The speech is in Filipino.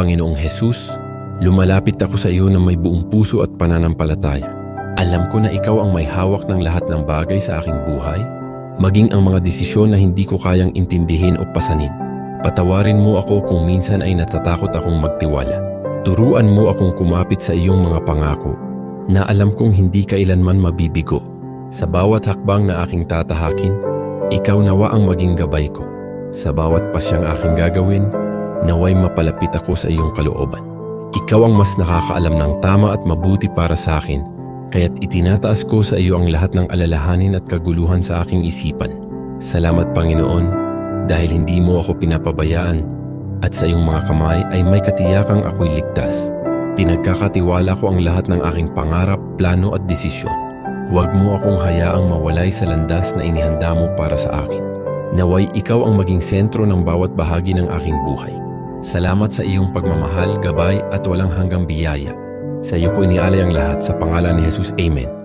Panginoong Jesus, lumalapit ako sa iyo na may buong puso at pananampalataya. Alam ko na ikaw ang may hawak ng lahat ng bagay sa aking buhay, maging ang mga desisyon na hindi ko kayang intindihin o pasanin. Patawarin mo ako kung minsan ay natatakot akong magtiwala. Turuan mo akong kumapit sa iyong mga pangako na alam kong hindi kailanman mabibigo. Sa bawat hakbang na aking tatahakin, ikaw nawa ang maging gabay ko. Sa bawat pasyang aking gagawin, naway mapalapit ako sa iyong kalooban. Ikaw ang mas nakakaalam ng tama at mabuti para sa akin, kaya't itinataas ko sa iyo ang lahat ng alalahanin at kaguluhan sa aking isipan. Salamat Panginoon, dahil hindi mo ako pinapabayaan at sa iyong mga kamay ay may katiyakang ako'y ligtas. Pinagkakatiwala ko ang lahat ng aking pangarap, plano at desisyon. Huwag mo akong hayaang mawalay sa landas na inihanda mo para sa akin. Naway ikaw ang maging sentro ng bawat bahagi ng aking buhay. Salamat sa iyong pagmamahal, gabay at walang hanggang biyaya. Sa iyo ko inialay ang lahat sa pangalan ni Jesus. Amen.